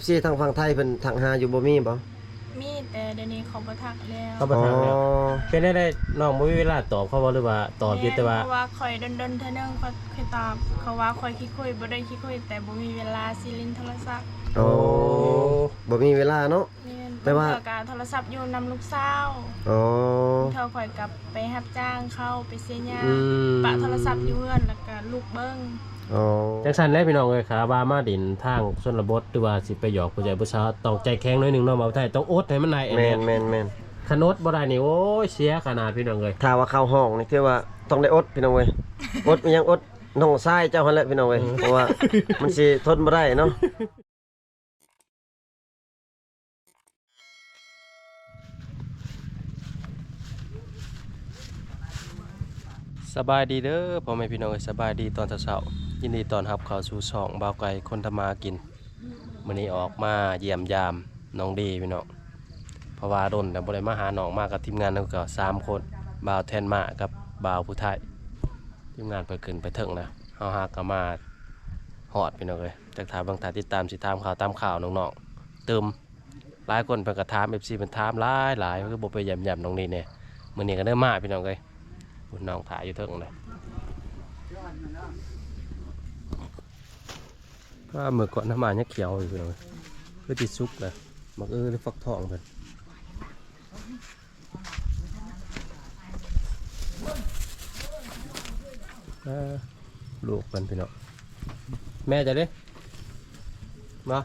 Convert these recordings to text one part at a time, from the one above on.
FC ทางฝั่งไทยเพิ่นทักหาอยู่บ่มีบ่มีแต่เดี๋ยวนี้เขาบ่ทักแล้วเขาบ่ทักแล้วอ๋อเป็นได้ได้น้องบ่มีเวลาตอบเขาบ่หรือว่าตอบอยู่แต่ว่า เพราะว่าคอยดนๆเท่านึงเขาเคยตอบเขาว่าคอยคิดคุยบ่ได้คิดคุยแต่บ่มีเวลาสิลินโทรศัพท์โอ้บ่มีเวลาเนาะ แม่นแต่ว่า เพิ่นก็โทรศัพท์อยู่นำลูกสาวอ๋อเท่าคอยกลับไปรับจ้างเข้าไปเสียหญ้าอืม ปะโทรศัพท์อยู่เฮือนแล้วก็ลูกเบิ่ง อ๋อจังซั่นแหละพี่น้องเอ้ยขาว่ามาดินทางชนบทหรือว่าสิไปหยอกผู้ใหญ่ผู้สาวต้องใจแข็งหน่อยหนึงเนาะบ่าวไทยต้องอดให้มันได้อันแม่นี้นแม่นแม่นขนดบ่ได้นี่โอ้ยเสียขนาดพี่น้องเอ้ยถ้าว่าเข้าห้องนี่คือว่าต้องได้อดพี่น้องเว้ยอดอีหยังอดน้องชายเจ้าหั่นแหละพี่น้องเว้ยเพราะว่ามันสิทนบ่ได้เนาะสบายดีเด้อพ่อแม่พี่น้องเอ้ยสบายดีตอนเช้าๆ ยินดีต้อนรับเข้าสู่ช่องบ่าวไก่คนทำมากินมื้อนี้ออกมาเยี่ยมยามน้องดีพี่น้องเพราะว่าดนแต่บ่ได้มาหาน้องมากับทีมงานนั่นก็สามคนบ่าวแทนมากับบ่าวผู้ไทยทีมงานเพิ่นขึ้นไปถึงแล้วเฮาหาก็มาฮอดพี่น้องเอ้ยจักถามบางท่านติดตามสิตามข่าวตามข่าวน้องๆเติมหลายคนเพิ่นก็ถาม FC เพิ่นถามหลายหลายก็บ่ไปเยี่ยมยามน้องนี่แน่มื้อนี้ก็เด้อมาพี่น้องเอ้ยคุณน้องถ่ายอยู่เทิงเลย ก็เมื่อก่อนน้ำมันยังเขียวอยู่เลยเพื่อติดซุกเลยมักเออหรือฟักทองเป็นลูกเป็นพี่น้องแม่จะได้มา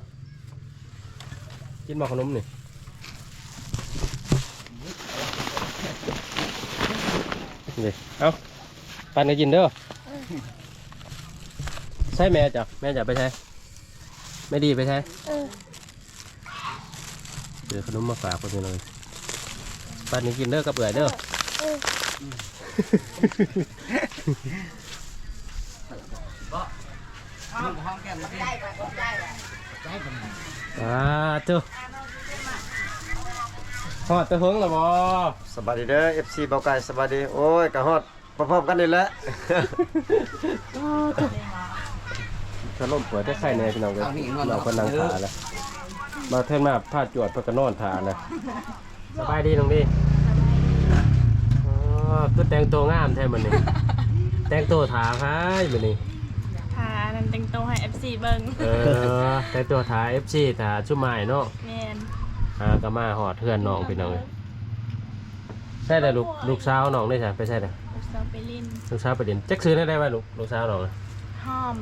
กินมาขนมนี่นี่เอาปันกันกินเด้อใช่แม่จ้ะแม่จะไปใช้ ไม่ดีไปใช้เดี๋ยวขนมมาฝากคนนี้เลยปันกันกินเด้อกับเอื่อยเด้ออ่าเจ้าฮอดแตะเฮิงแล้วบ่สบายดีเด้อ FC เบาไก่สบายดี โอ้ยก็ฮอดพร้อมๆกันนี่แหละ ถ้าล่มเปิดได้ไข่แน่พี่น้องเลยเราก็นั่งทาแล้วมาเท่นมาผ้าจวดเพื่อกนอนทาเลยสบายดีน้องดีอ๋อคือแต่งตัวงามแท้มันนี่แต่งตัวถาให้มันนี่พานั่นแต่งตัวให้ FC เบิ่งเออแต่งตัวถา FC ถาชุ่มไม้เนาะแม่นอ่าก็มาหอดเพื่อนน้องพี่น้องเลยใช่แต่ลูกลูกสาวน้องได้ใช่ไปใช่แต่ลูกสาวไปลินลูกสาวไประเด็นจักซื้อได้ได้ไหมลูกลูกสาวน้องหอม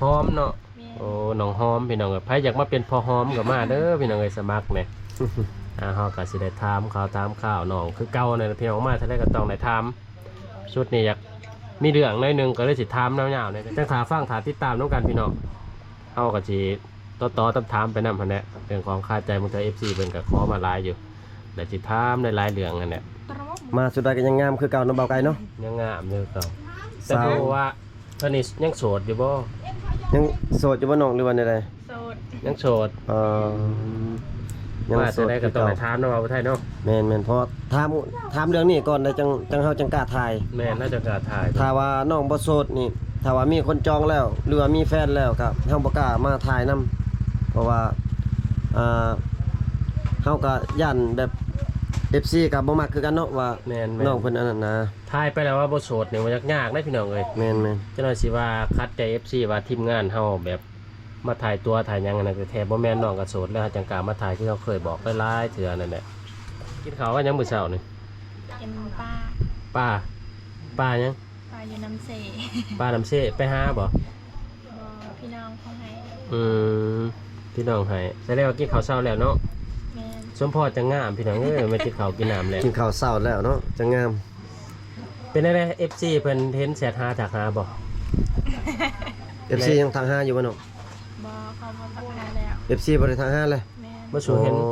หอมเนาะแม่นโอ้น้องหอมพี่น้องเอ้ยไผอยากมาเป็นพอหอมก็มาเด้อพี่น้องเอ้ยสมัครเนี่ยอ่าเฮาก็สิได้ถามข่าวถามข่าวน้องคือเก่านั่นแหละพี่น้องมาถ้าได้ก็ต้องได้ถามชุดนี้อยากมีเรื่องหน่อยหนึงก็เลยสิถามยาวๆเนี่ยจังถาฟังถาติดตามน้องกันพี่น้องเฮาก็สิต่อๆตามถามไปนำหั่นแหละเรื่องของค่าใจมึงเธอ FC เพิ่นก็ขอมาหลายอยู่แล้วสิถามได้หลายเรื่องนั่นแหละตรมมาสุดท้ายก็ยังงามคือเก่าเนาะเบาไก่เนาะยังงามอยู่เก่าแต่สาวดูว่า ตอนนี้ยังโสดอยู่บ่ยังโสดอยู่บ่น้องหรือว่าใดโสดยังโสดๆเอ่อยังว่าโสจะดได้ก็คือต้องเก่าไปถามเนาะว่าบ่ไทยเนาะแม่นแม่นเพราะถามถามเรื่องนี้ก่อนได้จังจังเฮาจังกล้าถ่าย แม่น่าจะกล้าถ่ายถ้าว่าน้องบ่โสดนี่ถ้าว่ามีคนจองแล้ว หรือว่ามีแฟนแล้วก็เฮาบ่กล้ามาถ่ายนํเพราะว่าอ่าเฮาก็ย่านแบบ FC ก็บ่มักคือกันเนาะว่าแม่นน้องเพิ่นอันนั้นนะถ่ายไปแล้วว่าบ่โสดเนี่ยมันยากๆได้พี่น้องเอ้ยแม่นแม่นจังหน่อยสิว่าคัดใจ FC ว่าทีมงานเฮาแบบมาถ่ายตัวถ่ายหยังนั่นก็แท้บ่แม่นน้องก็โสดแล้วจังกล้ามาถ่ายที่เราเคยบอกหลายๆเทื่อนั่นแหละกินข้าวกันยังมื้อเช้านี่เป็นป้าป้าป้ายังป้าอยู่น้ำเสป้าน้ำเสไปหาบ่บ่พี่น้องเขาให้อืมพี่น้องให้แสดงว่ากินข้าวเช้าแล้วเนาะแม่น สมพอจังงามพี่น้องเอ้ยมากินข้าวกินน้ำแล้วกินข้าวเช้าแล้วเนาะจังงาม เป็นได้ FC เพิ่นเห็นแชทหาจากหาบ่ FC ยังทางห้าอยู่บ่น้องบ่เขาบ่ทักหาแล้ว FC บ่ได้ทางห้าเลยแม่นบ่สูเห็นโอ้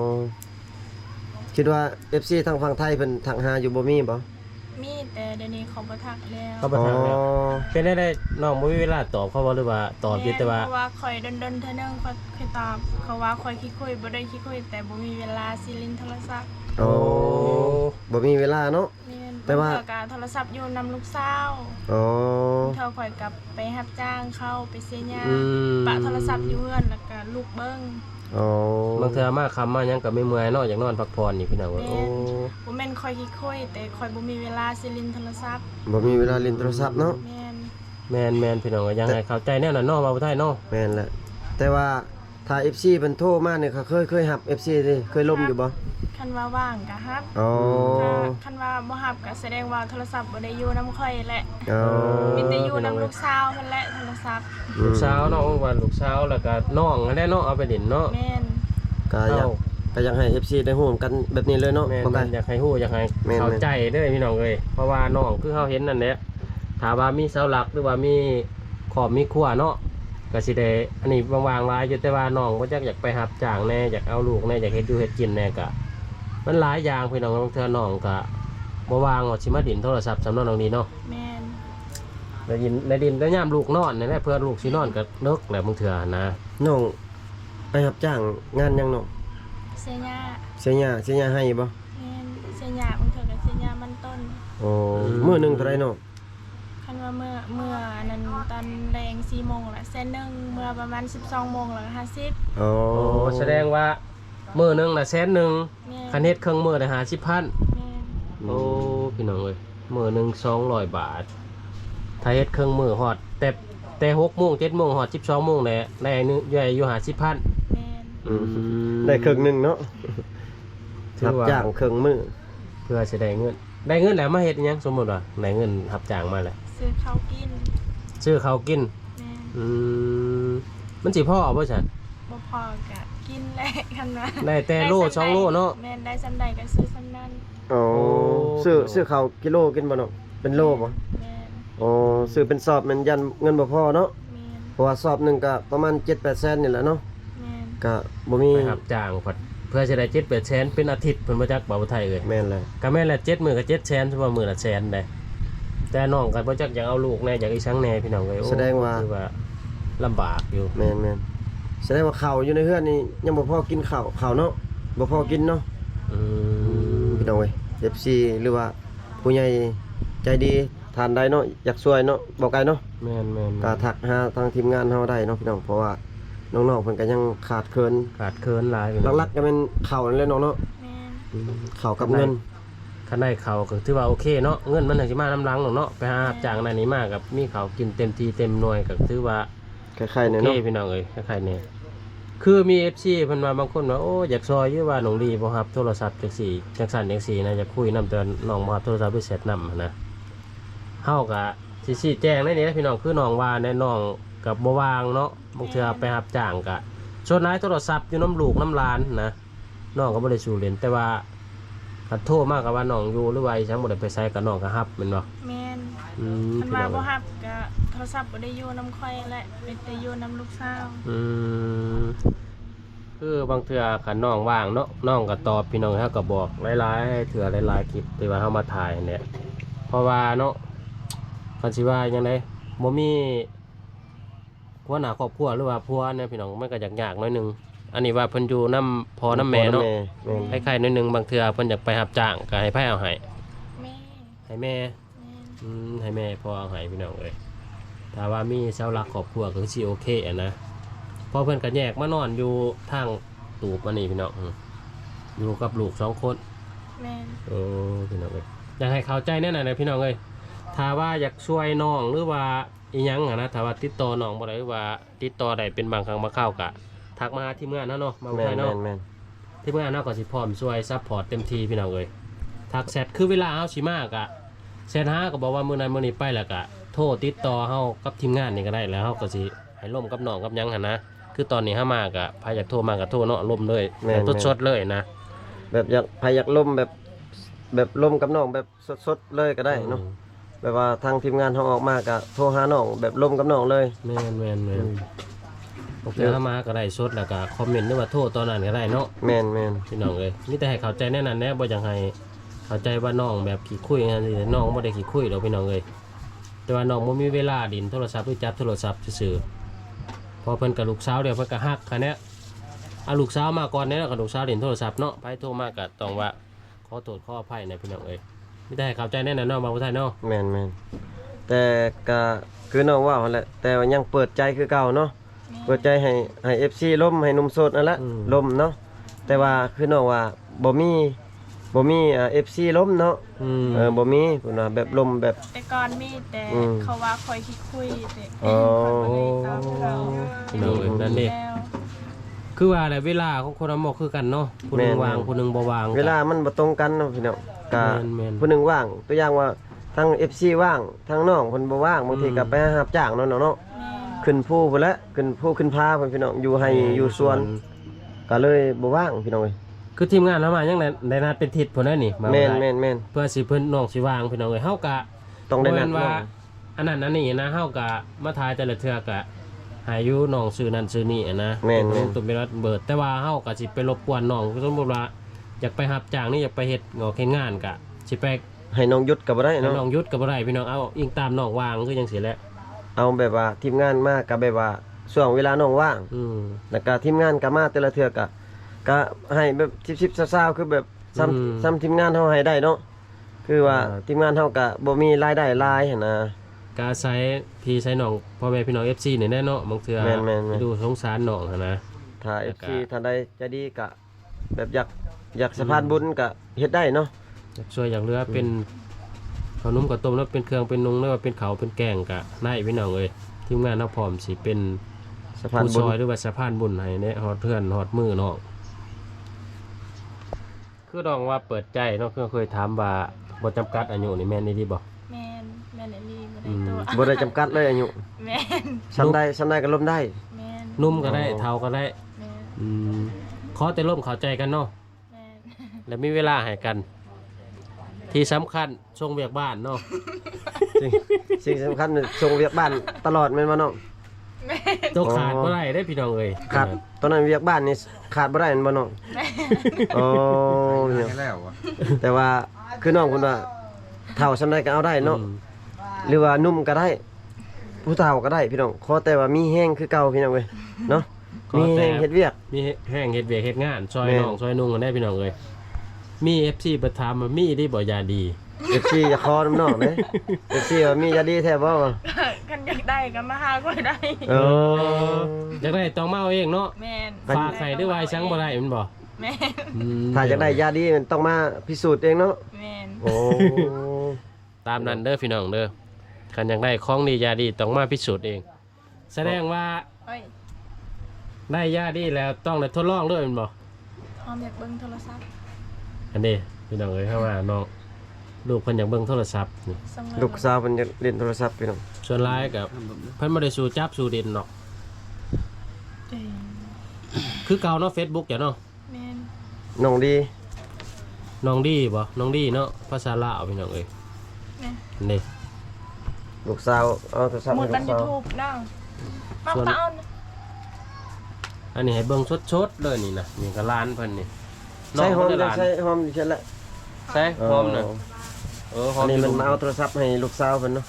คิดว่า FC ทางฝั่งไทยเพิ่นทางหาอยู่บ่มีบ่ มีแต่เดี๋ยวนี้เขาบ่ทักแล้วเขาบ่ทักแล้วอ๋อเป็นได้ได้น้องบ่มีเวลาตอบเขาบ่หรือว่าตอบอยู่แต่ว่า เพราะว่าคอยดนๆเท่านึงเขาเคยตอบเขาว่าคอยคิดคุยบ่ได้คิดคุยแต่บ่มีเวลาสิลินโทรศัพท์โอ้บ่มีเวลาเนาะแม่นแต่ว่า เพิ่นก็โทรศัพท์อยู่นำลูกสาวอ๋อเท่าคอยกลับไปรับจ้างเข้าไปเสียหญ้าอืม ปะโทรศัพท์อยู่เฮือนแล้วก็ลูกเบิ่ง อ๋อบางเทื่อมาคำมาหยังก็ไม่เมื่อยเนาะอยากนอนพักผ่อนนี่พี่น้องเอ้ยโอ้บ่แม่นคอยคิดคุยแต่คอยบ่มีเวลาสิลินโทรศัพท์บ่มีเวลาเล่นโทรศัพท์เนาะ แม่นแม่นแม่นพี่น้องเอ้ยยังไงเข้าใจแน่นอนเนาะว่าบ่ได้เนาะแม่นแหละแต่ว่า ถ้า FC เพิ่นโทรมาเนี่ยเขาเคยเคยรับ FC ดิเคยล่มอยู่บ่คันว่าว่างก็ฮับอ๋อถ้าคันว่าบ่ฮับก็แสดงว่าโทรศัพท์บ่ได้อยู่นำข่อยแหละอ๋อมีแต่อยู่นำลูกสาวมันแหละโทรศัพท์ลูกสาวเนาะว่าลูกสาวแล้วก็น้องนั่นแหละเนาะเอาไปเล่นเนาะแม่นก็อยากเอ้าก็อยากให้ FC ได้ร่วมกันแบบนี้เลยเนาะแม่นบ่ไกลแม่นอยากให้ฮู้อยากให้แม่นเข้าใจเด้อพี่น้องเอ้ยเพราะว่าน้องคือเฮาเห็นนั่นแหละถ้าว่ามีเสาหลักหรือว่ามีขอบมีครัวเนาะ ก็สิได้อันนี้วางๆหลายอยู่แต่ว่าน้องบ่จักอยากไปรับจ้างแน่อยากเอาลูกแน่อยากเฮ็ดอยู่เฮ็ดกินแน่ก็มันหลายอย่างพี่น้องบางเทื่อน้องก็บ่วางว่าสิมาดินโทรศัพท์สำนักน้องนี้เนาะแม่นได้ยินได้ดินได้ยามลูกนอนนี่แหละเพื่อลูกสินอนก็เลิกแหละบางเทื่อนะน้องไปรับจ้างงานหยังเนาะเสียหญ้าเสียหญ้าเสียหญ้าให้บ่แม่นเสียหญ้าบางเทื่อก็เสียหญ้ามันต้นโอ้มื้อหนึงเท่าไหร่เนาะคั นว่าเมื่อเมื่อนั้นตอนแรง4โมงละเส้นหนึงเมื่อประมาณ12โมงละ50อ๋อโอ้แสดงว่ามื้อหนึงน่ะแสนหนึงแม่นคันเฮ็ดเครื่องมือได้50,000แม่นโอ้พี่น้องเอ้ยมื้อหนึง200 บาท ถ้าเฮ็ดเครื่องมือฮอด แต่แต่6โมง7โมงฮอด12โมงแหละได้นึงใหญ่อยู่50,000แม่นอืมได้ครึ่งหนึงเนาะถืรัอบว่าจ้างครึ่งมื้อเพื่อสิได้เงิน ได้เงินแล้วมาเฮ็ดอิหยังสมมุติว่าได้เงินรับจ้างมาแล้ว ซื้อข้าวกินซื้อข้าวกิน แม่นอืมมันสิพ่อบ่ซั่นบ่พอก็กินแหละคันว่าได้แต่โลได้สองโลเนาะ แม่นได้ซำใดก็ซื้อซำนั้นอ๋อโอ้ซื้อซื้อข้าวกิโลกินบ่เนาะเป็นโลบ่แม่นอ๋อซื้อเป็นสอบแมันยันเงินบ่พอเนาะแม่นเพราะว่าสอบหนึงก็ประมาณ7-8แสนนี่แหละเนาะแม่นก็บ่มีไปรับจ้างผัดเพื่อจะได้7 8แสนเป็นอาทิตย์เพิ่นบ่จักบ่าวไทยเอ้ยแม่นเลยก็แม่นละ7มื้อก็7แสนซั่นว่ามื้อละแสนได้ แต่น้องก็บ่จักอยากเอาลูกแน่อยากอีสังแน่พี่น้องเอ้ยโอ้แสดงว่า คือว่าลำบากอยู่แม่นแม่นแสดงว่าข้าวอยู่ในเฮือนนี่ยังบ่พอกินข้าวข้าวเนาะบ่พอกินเนาะอืมพี่น้องเอ้ย FC หรือว่าผู้ใหญ่ใจดีทานได้เนาะอยากช่วยเนาะบ่ไกลเนาะ แม่นแม่นก็ทักหาทางทีมงานเฮาได้เนาะพี่น้องเพราะว่าน้องๆเพิ่นก็ยังขาดเคินขาดเคินหลายพี่น้องหลักๆก็เป็นข้าวนั่นแหละเนาะเนาะแม่นอืมข้าวกับเงิน คันได้ข้าวก็ถือว่าโอเคเนาะเงินมันถึงสิมาน้ำหลังหรอกเนาะไปหารับจ้างนั่นนี่มากับมีข้าวกินเต็มที่เต็มหน่วยก็ถือว่าคล้ายๆโอเนี่ยเคเนาะพี่น้องเอ้ยคล้ายๆเนี่ยคือมี FC เพิ่นว่าบางคนว่าโอ้อยากซอยอยู่ว่าน้องดีบ่รับโทรศัพท์จังซี่จังซั่นจังซี่นะอยากคุยนำแต่น้องบ่รับโทรศัพท์ไปเสร็จนำนะเฮาก็สิชี้แจงในนี้นะพี่น้องคือน้องว่าแน่น้องกับบ่ว่างเนาะบางเทื่อไปรับจ้างก็ส่วนหลายโทรศัพท์อยู่น้ำลูกน้ำหลานนะน้องก็บ่ได้สู่เล่นแต่ว่า คันโทรมาก็ว่าน้องอยู่หรือว่าอีสังบ่ได้ไปไสก็น้องก็รับแม่นบ่แม่นอืมคันพี่ว่าน้องบ่เอ้ยฮับก็โทรศัพท์บ่ได้อยู่นำข่อยแหละเป็นแต่อยู่นำลูกสาวอืมคือบางเทื่อขันน้องว่างเนาะน้องก็ตอบพี่น้องเฮาก็บอกหลายๆเทื่อหลายๆคลิปที่ว่าเฮามาถ่ายเนี่ยเพราะว่าเนาะคันสิว่าจังไดบ่มีผัวหน้าครอบครัวหรือว่าผัวเนี่ยพี่น้องมันก็ยากๆหน่อยหนึง อันนี้ว่าเพิ่นอยู่นํพ่อนํแม่เนาะแม่นคล้ายๆหน่อยหนึงบางเทื่อเพิ่นอยากไปรับจ้างก็ให้ไผเอาให้แม่ให้แม่แม่นอืมให้แม่พ่อเอาให้พี่น้องเอ้ยถ้าว่ามีเสาหลักครอบครัวก็สิโอเคอะนะเพอเพิ่นก็แยกมานอนอยู่ทางตูบอันนี้พี่น้องอืมอยู่กับลูกสองคน แม่นโอ้พี่น้องเอ้ยอยากให้เข้าใจแน่นอนนะพี่น้องเอ้ยถ้าว่าอยากช่วยน้องหรือว่าอีหยังอะนะถ้าว่าติดต่อน้องบ่ได้หรือว่าติดต่อได้เป็นบางครั้งบางคราวก็ ทักมาหาทีมงานเนาะเนาะมาแม่ไว้นเนาะแม่นทีมงานเนาะก็สิพร้อมช่วยซัพพอร์ตเต็มที่พี่น้องเอ้ยทักแชทคือเวลาเฮาสิมากอะแชทหาก็บอกว่ามื้อนั้นมื้อนี้ไปแล้วก็โทรติดต่อเฮากับทีมงานนี่ก็ได้แล้วเฮาก็สิให้ร่วมกับน้องกับหยังหั่นนะคือตอนนี้เฮามากะพายอยากโทรมาก็โทรเนาะร่วมเลยแม่นสดๆเลยนะ แบบอยากพายอยากล่มแบบ แบบล่มกับน้องแบบสดๆเลยก็ได้เนาะแบบว่าทางทีมงานเฮาออกมาก็โทรหาน้องแบบล่มกับน้องเลย แม่นแม่นแม่อืนม โอเคเฮามาก็ได้สดแล้วก็คอมเมนต์หรือว่าโทรตอนนั้นก็ได้เนาะแม่นแม่นพี่น้องเอ้ยนี่แต่ให้เข้าใจแน่นอนแน่บ่อยากให้เข้าใจว่าน้องแบบขี้คุยนั่นสิน้องบ่ได้ขี้คุยดอกพี่น้องเอ้ยแต่ว่าน้องบ่มีเวลาดินโทรศัพท์หรือจับโทรศัพท์ซื่อๆพอเพิ่นกับลูกสาวเดี๋ยวเพิ่นก็ฮักคันเนี้ยเอาลูกสาวมาก่อนเนี่ยกับลูกสาวดินโทรศัพท์เนาะไปโทรมาก็ต้องว่าขอโทษขออภัยนะพี่น้องเอ้ยนี่แต่ให้เข้าใจแน่นอนเนาะบางผู้ไทยเนาะแม่นแม่นแต่ก็คือน้องว่าหั่นแหละแต่ว่ายังเปิดใจคือเก่าเนาะ เปิดใจให้ให้ FC ล้มให้หนุ่มโสดนั่นแหละอืมล้มเนาะแต่ว่าคือน้องว่าบ่มีบ่มีอ่า FC ล้มเนาะอืมเออบ่มีเพิ่นว่าแบบล้มแบบ แต่ก่อนมีแต่อืมเขาว่าคอยคิดคุยแต่อ๋อข้อยบ่ได้ตามเขาพี่น้องเอ้ยนั่นเด้แล้วคือว่าแหละเวลาของคนเราหมอกคือกันเนาะผู้หนึงแม่นวางผู้หนึงบ่วางเวลามันบ่ตรงกันเนาะพี่น้องก็แม่นๆผู้หนึงว่าง ตัวอย่างว่าทั้ง FC ว่างทั้งน้องเพิ่นบ่ว่างบางทีอืม ก็ไปหารับจ้างเนาะเนาะเนาะแม่น ขึ้นภูพุ่นละขึ้นภูขึ้นพาเพิ่นพี่น้องอยู่ให้อยู่สวนก็เลยบ่ว่างพี่น้องเอ้ยคือทีมงานเรามายังได้ได้นัดเป็นทิศพุ่นนั่นนี่มาแม่นบ่ได้แม่นแม่นเพื่อสิเพิ่นน้องสิวางพี่น้องเอ้ยเฮากะ ต้องได้นัดบ่แม่นว่าน้องอันนั้นอันนี้นะเฮากะมาทายแต่ละเทื่อกะหาอยู่น้องซื้อนั่นซื้อนี่อะนะแม่นเป็นตุ่มเป็นวัดเบิด แต่ว่าเฮากะสิไปรบกวนน้องสมมุติว่าอยากไปรับจ้างนี่อยากไปเฮ็ดงอกเฮ็ดงานกะสิไปให้น้องหยุดก็บ่ได้ให้เนาะน้องหยุดก็บ่ได้พี่น้องเอาอิงตามน้องวางคือจังซี่แหละ เอาแบบว่าทีมงานมาก็แบบว่าช่วงเวลาน้องว่างอืม แล้วก็ทีมงานก็มาแต่ละเทื่อก็ก็ให้แบบ10ๆซาวๆคือแบบซ้ำซ้ำทีมงานเฮาให้ได้เนาะคือว่าทีมงานเฮาก็บ่มีรายได้หลายหันนะกอาศัยพี่ใช้น้องพ่อแม่พี่น้อง FC นี่แน่เนาะบางเทื่อแม่นแม่นแม่นดูสงสารน้องหันนะ ถ้า แล้วก็ FC ท่านใดจะดีก็แบบอยากอยากสะพานบุญก็เฮ็ดได้เนาะอยากช่วยอยากเหลือเป็น ขนมกับต้มแล้วเป็นเครื่องเป็นนุงแล้วก็เป็นเขาวเป็นแกงกะได้พี่น้องเอ้ยทีมงานเราพร้อมสิเป็นสะพานผู้บุซญอยหรือว่าสะพานบุญให้เนี่ยฮอดเพื่อนฮอดมือน้องคือน้องว่าเปิดใจเนาะคือเคยถามว่าบ่จำกัดอายุนี่แม่นอี่ดีบ่แม่นแม่นอันนี้บ่อืได้มตัวบ่ได้จำกัดเลยอายุแม่นซ้ำได้ซ้ำได้ก็ล้มได้แม่นนุ่มก็ได้อ๋อเทาก็ได้แม่นอืมขอแต่ร่วมเข้าใจกันเนาะแม่นและมีเวลาให้กัน ที่สำคัญช่วงเวียกบ้านเนาะ สิ่งสิ่งสำคัญคือส่งเวียกบ้านตลอดแม่นบ่น้อง แม่นต้องขาดบ่ได้ได้พี่น้องเอ้ยขาดตอนนั้นเวียกบ้านนี่ขาดบ่ได้แม่นบ่น้องแม่นอ๋อเนี่ยแล้วอะแต่ว่าคือน้องคุณว่าเฒ่าซ้ำได้ก็เอาได้เนาะอืมหรือว่านุ่มก็ได้ ผู้เฒ่าก็ได้พี่น้องขอแต่ว่ามีแห้งคือเก่าพี่น้องเว้ยเนาะมีแห้งเฮ็ดเวียก มีแห้งเฮ็ดเวียกเฮ็ดงานซอยแม่น น้องซอยนุ่งกันได้พี่น้องเอ้ย มี FC ประถามมามีได้บ่ยาดี FC อย่าคอน้ำน้องเด้ FC ว่ามียาดีแท้บ่วะกันอยากได้ก็มาหาก็ได้ เอออยากได้ต้องมาเอาเองเนาะแม่นฝากไข่ด้วยวายช้างบ่ได้แมันบ่แม่นอืมถ้าอยากได้ยาดีมันต้องมาพิสูจน์เองเนาะแม่นโอ้ตามนั้นเด้อพี่น้องเด้อคันอยากได้ของดียาดีต้องมาพิสูจน์เอง แสดงว่าเอ้ยได้ยาดีแล้วต้องได้ทดลองด้วยแมันบ่พร้อมอยากเบิ่งโทรศัพท์ อันนี้พี่น้องเอ้ยเข้ามาน้องลูกเพิ่นอยากเบิ่งโทรศัพท์นี่สมอลูกสาวเพิ่นจะเล่นโทรศัพท์พี่น้องส่วนหลายกับเพิ่นบ่ได้สู่จับสู่เด่นเนาะเอ้ยคือเก่าเนาะ Facebook จ้ะเนาะแม่นน้องดี น้องดีบ่น้องดีเนาะภาษาลาวพี่น้องเอ้ยแม่นอันนี้ลูกสาวเอาโทรศัพท์หมให้ดลูบันกยูสาวทูบนั่งมาส่วน เปล่านะอันนี้ให้เบิ่งสดๆเลยนี่นะนี่ก็ร้านเพิ่นนี่ ใช้หอมเพิ่นได้ร้านใช้หอมดิฉันละใช่หอมน่ะเออหออัมนนี้มันอยู่มาเอาโทรศัพท์ให้ลูกสาวเพิ่นเนาะ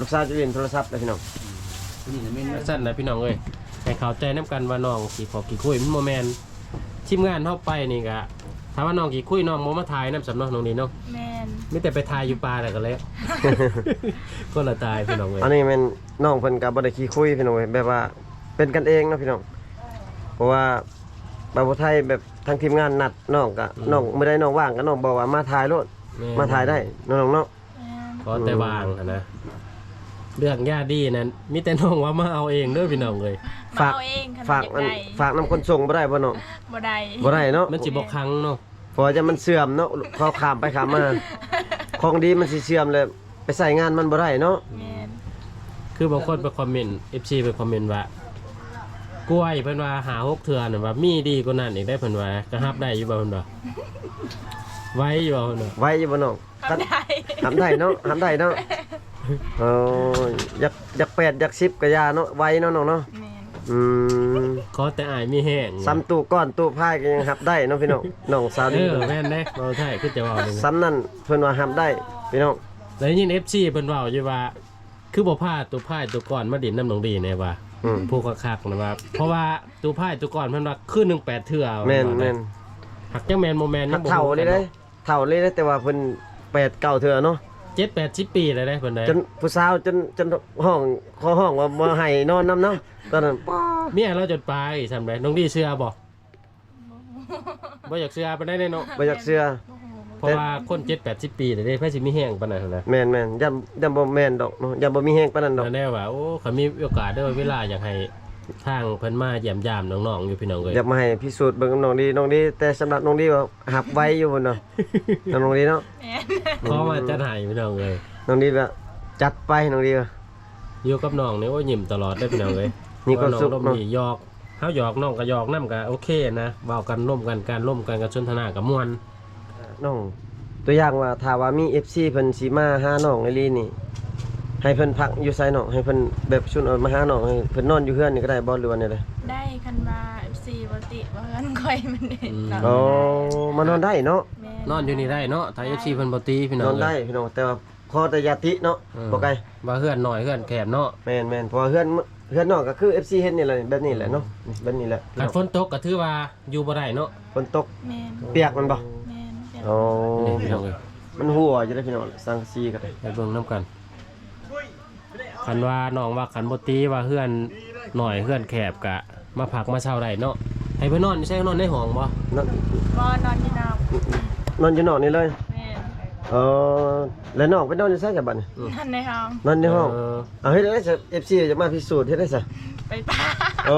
ลูกสาวจะเล่นโทรศัพท์เลยพี่น้องนี่จะไม่นสั้นนะพี่น้องเอ้ยให้เข้าใจน้ำกันว่าน้องกี่ขอกี่คุยมันโมแมนทีมงานเข้าไปนี่กะถามว่าน้องกี่คุยน้องโมมาถ่ายน้ำสำเนาะน้องนี่เนาะแม่นไม่แต่ไปถ่ายอยู่ป่าแต่ก็แล้วก็ละตายพี่น้องเอ้ยอันนี้แม่นน้องเพิ่นก็บ่ได้ขี้คุยพี่น้องเว้ยแบบว่าเป็นกันเองเนาะพี่น้องเพราะว่าบาวไทยแบบ ทางทีมงานนัดน้องก็น้องไม่ได้น้องว่างก็น้องบอกว่ามาถ่ายโลดแม่มาถ่ายได้น้องๆเนาะแม่นขอแต่วางอะนะเรื่องญาติดีนั้นมีแต่น้องว่ามาเอาเองเด้อพี่น้องเลยมาฝากเอาเองคันฝากอยากมันได้ฝากนํคนส่งบ่ได้บ่น้องบ่ได้บ่ได้เนาะมันสิบ่ครั้งเนาะเพราะว่าจะมันเสื่อมเนาะเขาขามไปขามมาของดีมันสิเสื่อมเลย ไปใส่งานมันบ่ได้เนาะแม่นคือบางคนไปคอมเมนต์ FC ไปคอมเมนต์ว่า กล้วยเพิ่นว่าหาหกเทื่อน่ะว่ามีดีกว่านั้นอีกได้เพิ่นว่าก็รับได้อยู่บ่เพิ่นว่าไว้อยู่บ่เพิ่นว่าไว้อยู่บ่น้องทำได้ทำได้เนาะทำได้เนาะเอออยากอยากแปดอยากสิบก็อยาเนาะไว้เนาะน้องเนาะแม่นอืมขอแต่อายมีแห้งซ้ำตู้ก้อนตู้พายก็ยังหับได้เนาะพี่น้องน้องสาวเอดีอแม่นเด้เราใช่คือจะเว่าหนึ่งซ้ำนั่นเพิ่นว่าหับได้พี่น้องแล้วยิน FC เพิ่นเว้าอยู่ว่าคือบ่พาตัวพายตัวก่อนมาดินน้ำหนองดีแน่ว่า อืม ผู้คักๆนะว่าเพราะว่าตัวพายตัวก่อนเพิ่นว่าคืนหนึง8เทื่อแม่นว่าแม่นหักจังแม่นบ่แม่นหักเท่าเลยเด้เท่าเลยเด้แต่ว่าเพิ่นแปดเก้าเถื่อเนาะเจ็ดแปดสิบปีเลยได้เพิ่นได้จนผู้สาวจนจนห้องขอห้องว่าบ่ให้นอนนํเนาะตอนนั้นป๊าเมียเราจดปลายทำไรน้องดีเสื้อบ่บ่อยากเสื้อไปได้แน่เนาะบ่อยากเชื่อโอ้โหเพ ราะว่าคนเจ็ดแปดสิบปีแต่ได้ไผสิมีแห้งปานนั้นนะแม่นแม่นยันยันบ่แม่นดอกเนาะยันบ่มีแฮงปานนั้นดอกแล้วแน่ว่าโอ้เขามีโอกาสเด้อเวลาอยากให้ทางเพิ่นมาเยี่ยมยามน้องๆอยู่พี่น้องเอ้ยอยากมาให้พิสูจน์เบิ่งน้องดีน้องดีแต่สำหรับน้องดีว่าหับไว้อยู่พุ่นเนาะน้องดีเนาะแม่นขอมาจัดให้พี่น้องเอ้ยน้องดีว่าจัดไปน้องดีว่าอยู่กับน้องนี่โอ้ยิ้มตลอดได้อพี่น้องเอ้ยมีความสุขน้องเนาะดีหยอกเฮาหยอกน้องก็หยอกนํก็โอเคนะเว้ากันร่วมกันการร่วมกันกับสนทนากับม่วน น้องตัวอย่างว่าถ้าว่ามี FC เพิ่นสิมาหาน้องอีหลีนี่ ให้เพิ่นพักอยู่ไสน้องให้เพิ่นแบบชุนเอามาหาน้องให้เพิ่นนอนอยู่เฮือนนี่ก็ได้บ่หรือว่าแนวใดได้คันว่า FC บ่ติว่ากันค่อยมันเด้นอนอ๋อมานอนได้เนาะแม่นอนอยู่นี่ได้เนาะถ้า FC เพิ่นบ่ตีพี่น้นองอนได้เอ้ยพี่น้องแต่ว่าขอแต่อยาติเนาะอืมบ่ไกลว่าเฮือนน้อยเฮือนแคบเนาะแม่นแม่นเพราะว่าเฮือนเฮือนน้องก็คือ FC เฮ็ดนี่แหละแบบนี้แหละเนาะแบบนี้แหละการฝนตกก็ถือว่าอยู่บ่ได้เนาะฝนตกแม่นเปียกมันบ่ แม่นเปียกอ๋อนี่พี่น้องเอ้ยมันหัวจะได้พี่น้องสังซีก็ได้ไปเบิ่งน้ำกันคันว่าน้องว่าคันบ่ตีว่าเฮือนหน่อยเฮือนแคบกะ มาพักมาเช่าได้เนาะให้เพิ่นนอนอยู่ใช่นอนในห้องบ่นอนบ่นอนอยู่นอกนอนอยู่นอกนี่เลยแม่นเออแล้วน้องไปนอนอยู่ไสจ้ะบัดนี้นอนในห้องนอนในห้องเเอาเฮ็ดได้ซะ FC จะมาพิสูจน์เฮ็ดได้ซะไปป่าโอ้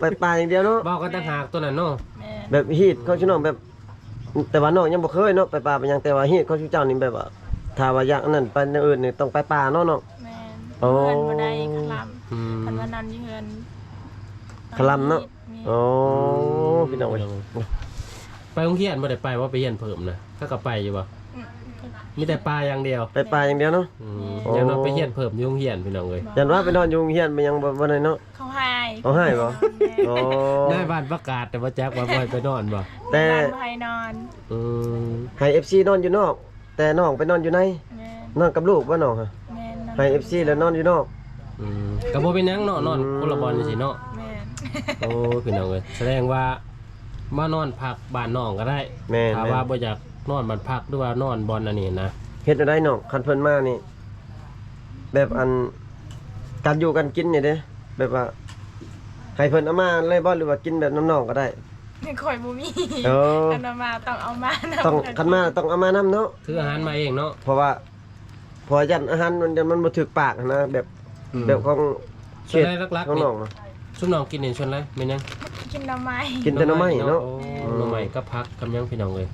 ไปป่าอย่างเดียวเนาะว้ากันต่างหากตัวนั้นเนาะแม่นแบบฮีตเขาชื่อน้องแบบ แต่ว่าน้องยังบ่เคยเนาะไปป่าไปหยังแต่ว่าฮีตเขาชื่อเจ้านี่แบบว่าถ้าว่าอย่างนั้นไปอย่างอื่นนี่ต้องไปป่าเนาะเนาะ แม่นโอ้เฮือนบ่ได้คลำอืมคันว่านอนอยู่เฮือนคลำเนาะแม่นโอ้พี่น้องเอ้ยไปโรงเรียนบ่ได้ไปว่าไปเรียนเพิ่มนะถ้าก็ไปอยู่บ่อื มมีแต่ปลาอย่างเดียวไปป่าอย่างเดียวเนาะ อืมโอ้อย่างน้อยไปเรียนเพิ่มอยู่โรงเรียนพี่น้องเอ้ยยันว่าไปนอนอยู่โรงเรียนไปยังบ่บ่ได้เนาะ เขาให้เขาให้บ่โอ้ได้บ้านประกาศแต่ว่าแจ็คว่าบ่ให้ไปนอนบ่แต่นอนบ่ให้นอนอืมให้ FC นอนอยู่นอก แต่น้องไปนอนอยู่ในแม่นนอนกับลูกบ่น้องฮะแม่นนอนให้ FC แล้วนอนอยู่นอก อืมก็บ่เป็นหยังเนาะนอนคนละบอลจังซี่เนาะแม่นโอ้พี่น้องเอ้ยแสดงว่ามานอนพักบ้านน้องก็ได้แม่นถ้าแม่ว่านบ่อยาก นอนบ้านพักหรือว่านอนบอลอันนี้นะเฮ็ดได้น้องคันเพิ่นมานี่ แบบอันการอยู่กันกินนี่เด้แบบว่าให้เพิ่นเอามาเลยบ่หรือว่ากินแบบน้ำน้องก็ได้ข่อยบ่มีเออคันเอามาต้องเอามานํต้องคันมาต้องเอามานํเนาะถืออาหารมาเองเนาะเพราะว่าเพอยันอาหารมันจะมันบ่ถึกปากนะแบบอืมแบบของส่วนใหญ่หลักๆของนี่น้องอะซุมน้องกินนี่ส่วนไรแม่นยังกินหน่อไม้กินแต่หน่อไม้เนาะ โอ้หน่อไม้ก็พักกำยังพี่น้องเอ้ย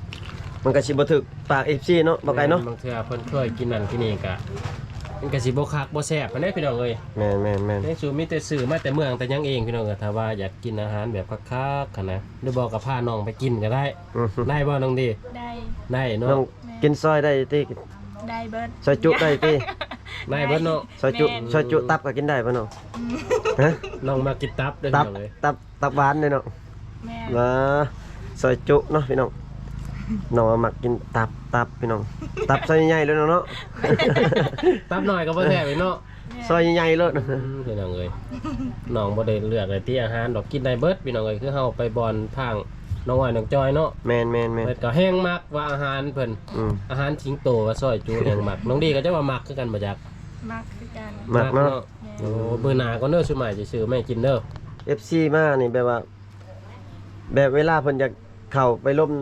มันก็สิบ่ถึกปาก FC เนาะบ่ไกลเนาะบางเทื่อเพิ่นเคยกินนั่นกินนี่ก็มันก็สิบ่คักบ่แซ่บปานใดพี่น้องเอ้ยแม่นแม่นแม่นในสูตรมีแต่ซื้อมาแต่เมืองแต่ยังเองพี่น้องก็ถ้าว่าอยากกินอาหารแบบคักๆกันนะหรือบอกกับพาน้องไปกินก็ได้อือฮึได้บ่น้องดีได้ได้เนาะน้องกินซอยได้ติได้เบิดซอยจุได้ติได้เบิดเนาะซอยจุแม่นซอยจุตับก็กินได้ป่ะเนาะฮะน้องมากินตับเด้อตัพี่บน้องเอ้ยตับตับหวานเลยเนาะแม่นะซอยจุเนาะพี่น้อง น้องเอามักกินตับตับพี่น้อง ตับซอยใหญ่ๆเลยเนาะเนาะตับหน่อยก็บ่แซ่บอีกเนาะซอยใหญ่ๆเลยอืมพี่น้องเอ้ยน้องบ่ได้เลือกเลยที่อาหารดอกกินได้เบิดพี่น้องเอ้ยคือเฮาไปบอลทางน้องอ้อยน้องจอยเนาะแมนแมนแมนเพิ่นก็แห้งมักว่าอาหารเพิ่นอืมอาหารสิงโตกับซอยจูแห้งมักน้องดีก็จะว่ามักคือกันบ่จักมากคือกันมักเนาะโอ้เบื่อหน้าก็เด้อสุดใหม่สิซื้อแม่กินเด้อ FC มานี่แบบว่า แบบเวลาเพิ่นจะเข้าไปล่ม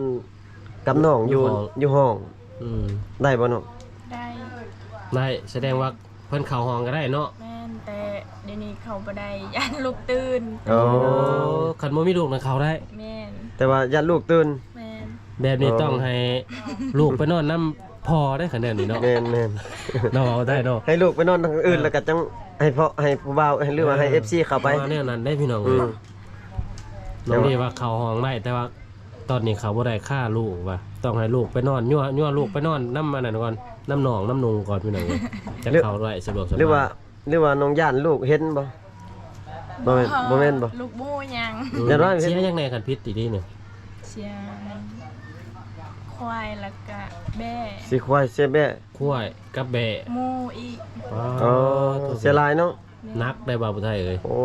กับน้องอยู่อยู่ห้อง อืมได้บ่เนาะได้ได้แสดงว่าเพิ่นเข้าห้องก็ได้เนาะแม่นแต่เดี๋ยวนี้เขาบ่ได้ยันลูกตื่นโอ้โอ้คันบ่มีลูกนะเข้าได้แม่นแต่ว่าญาติลูกตื่นแม่นแบบนี้อ๋อต้องให้ลูกไปนอนน้ำพอได้คะแนนนี่เนาะแม่นแม่นเนาะเอาได้เนาะให้ลูกไปนอนทางอื่นแล้วก็จังให้พ่อให้ผู้บ่าวให้หรือว่าให้ FC เข้าไปว่แนวนั้นได้พี่น้องอืเอ้ยมน้องดีว่าเข้าห้องได้แต่ว่า ตอนนี้เขาบ่ได้ฆ่าลูกว่าต้องให้ลูกไปนอนยั่วยั่วลูกไปนอนน้ำมันนั่นก่อนน้ำหนองน้ำนุงก่อนพี่น้องเอ้ยจะเข้าได้สะดวกสบายหรือว่าหรือว่าน้องย่านลูกเห็นบ่บ่แม่นบ่แม่นบ่ลูกบูยังอืมเดี๋ยวว่าเสียยังไงคันพิษตีดีเนี่ยเสียควายแล้วก็แบ่สิควายเสียแบะคุ้ยกับแบะหมูอีก อ๋อเสียหลายเนาะนักได้บ่าวผู้ไทยเอ้ยโอ้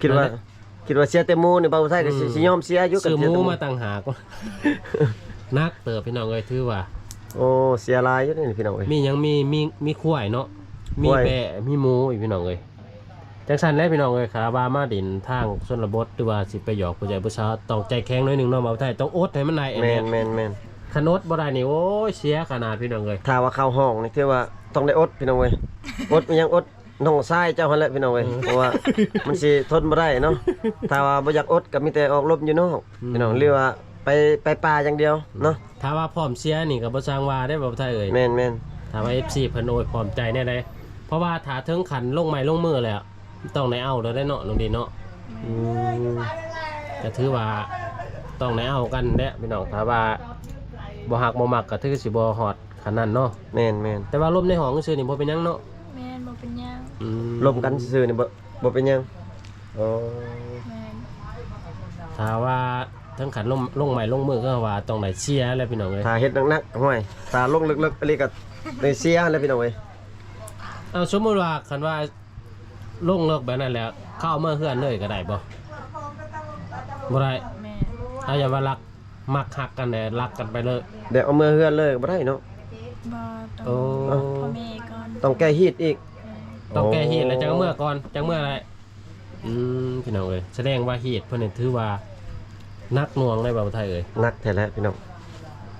คิดว่า คิดว่าเสียแต่หมูนี่บ่าวไทยก็สิอืมสิยอมเสียอยู่กับซื้อหเสียมูแต่หมูมาต่างหากนักเติบพี่น้องเอ้ยถือว่า โอ้เสียหลายอยู่นี่พี่น้องเอ้ย มีหยังมีมีมีควายเนาะ มีควายแบะมีหมูอีกพี่น้องเอ้ยจังซั่นแหล้วพี่น้องเอ้ยขาบามาดินทางชนบทหรือว่าสิไปหยอกผู้ใหญ่ผู้สาวต้องใจแข็งหน่อยหนึงเนาะบ่าวไทยต้องอดให้มันได้อันแม่เนี้ยนแม่นแม่นขนดบ่ได้นี่โอ้ยเสียขนาดพี่น้องเอ้ยถ้าว่าเข้าห้องนี่คือว่าต้องได้อดพี่น้องเว้ยอดมันยังอด น้องชายเจ้าหั่นแหละพี่น้องเว้ยเพราะว่ามันสิทนบ่ได้เนาะถ้าว่าบ่อยากอดก็มีแต่ออกรบอยู่นอกพี่น้องหรือว่าไปไปป่าอย่างเดียวเนาะถ้าว่าพร้อมเสียนี่ก็บ่สร้างว่าได้บ่าวไทยเอ้ยแม่นแม่นถ้าว่า FC เพิ่นโอ้ยพร้อมใจแน่เลยเพราะว่าถ้าถึงขันลงไม้ลงมือแล้วต้องได้เอาแล้วได้เนาะลงดีเนาะอืมก็ถือว่าต้องได้เอากันแหละพี่น้องถ้าว่าบ่ฮักบ่มักก็ถือสิบ่ฮอดขนาดนั้นเนาะแม่นแม่นแต่ว่าลมในห้องซื่อนี่บ่เป็นหยังเนาะแม่น บ่เป็นหยังอืมลมกันซื่อๆนี่บ่บ่เป็นหยังอ๋อแม่นถ้าว่าทั้งขันลงลงไม้ลงมือก็ว่าต้องได้เชียร์แล้วพี่น้องเอ้ยถ้าเฮ็ดหนักๆห้วยถ้าลงลึกๆอันนี้ก็ได้เสียแล้วพี่น้องเว้ยเอาสมมุติว่าคันว่าลงเลิกแบบนั้นแล้ว เข้าเอามาเฮือนเลยก็ได้บ่บ่ได้แม่นเอาอย่าว่ารักมักฮักกันแน่รักกันไปเลยเดี๋ยวเอามือเฮือนเลยบ่ได้เนาะ บ่โอ้ต้องพ่อแม่ก่อนต้องแก้ฮีตอีกแม่น ต้องแก้เหตุแล้วจังเมื่อก่อนจังเมื่ออะไรอืมพี่น้องเอ้ยแสดงว่าเหตุเพิ่นนี่ถือว่านักหน่วงในบ่าวไทยเอ้ยหนักแท้แล้วพี่น้อง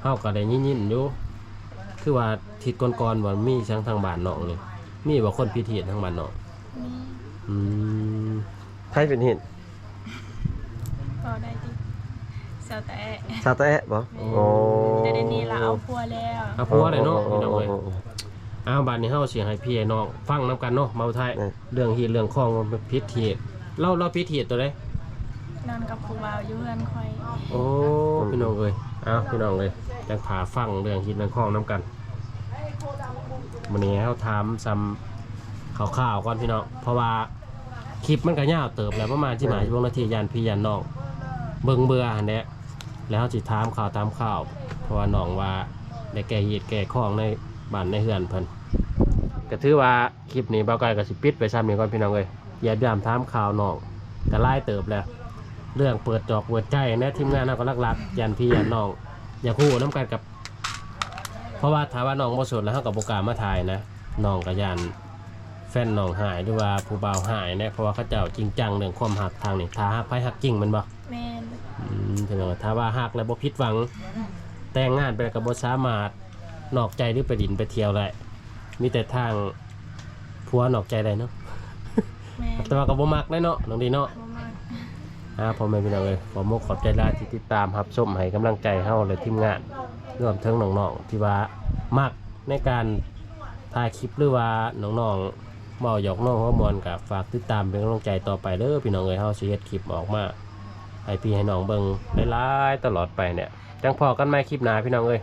เฮาก็ได้ยินๆอยู่คือว่าทิศก่อนๆว่ามีทั้งทางบ้านนอกนี่มีบ่คนพิธีทางบ้านนอกมีอืมไผเป็นเหตุก็ได้ติเสียวแต่ซาแตะบ่โอ้แต่เดี๋ยวนี้ละเอาพัวแล้วเอาผัวเลยเนาะพี่น้องเอ้ย อ้าวบัดนี้เฮาสิให้พี่ให้น้องฟังนํกันเนาะบ่าวไทยเรื่องเหตุเรื่องของมันเป็นพิษเหตุเราเราพิษเหตุตัวใดนอนกับผู้บ่าวอยู่เฮือนคอยโอ้พี่น้องเอ้ยอ้าวพี่น้องเอ้ยจังผาฟังเรื่องเหตุเรื่องของนํกันมื้อนี้เฮาถามซ้ำข่าวๆก่อนพี่น้องเพราะว่าคลิปมันก็ยาวเติบแล้วประมาณที่หมายช่วงนาทียานพี่ยานน้องเบิ่งเบื่อหันแหละแล้วสิถามข่าวตามข่าว เพราะว่าน้องว่าได้แก่เหตุแก่ข้องใน บ้านในเฮือนเพิ่นก็ถือว่าคลิปนี้เบาไก่ก็สิปิดไปซ้ำนี่ก่อนพี่น้องเอ้ยอย่าดามถามข่าวน้องก็ไล่เติบแล้วเรื่องเปิดจอกเปิดใจแนะทีมงานเราก็รักๆยันพี่ยันน้องอย่าคู่น้ำกันกับ เพราะว่าถ้าว่าน้องบ่สดแล้วเฮากับโอกล้ามาถ่ายนะน้องก็ยันแฟนน้องหายหรือว่าผู้บ่าวหายนะเพราะว่าเขาเจ้าจริงจังเรื่องความหักทางนี่ถ้าหักไปหักจริงแมันบ่แม่นอืมพี่น้องถ้าว่าหักแล้วบ่ผิดหวังแต่งงานไปแล้วก็บ่สามารถ นอกใจหรือไปดินไปเที่ยวได้มีแต่ทางผัวนอกใจได้เนาะแม่นแต่ว่าก็บ่มักได้เนาะน้องดีเนาะ บ่มากอ่าพ่อแม่พี่น้องเอ้ยขอมกขอบใจหลายที่ติดตามรับชมให้กำลังใจเฮาและทีมงานรวมทั้งน้องๆที่ว่ามักในการถ่ายคลิปหรือว่าน้องๆเว้าหยอกน้องหัวมวนกับฝากติดตามเป็นกำลังใจต่อไปเด้อพี่น้องเอ้ยเฮาสิเฮ็ดคลิปออกมาให้พี่ให้น้องเบิ่งหลายๆตลอดไปเนี่ยจังพอกันใหม่คลิปหน้าพี่น้องเอ้ย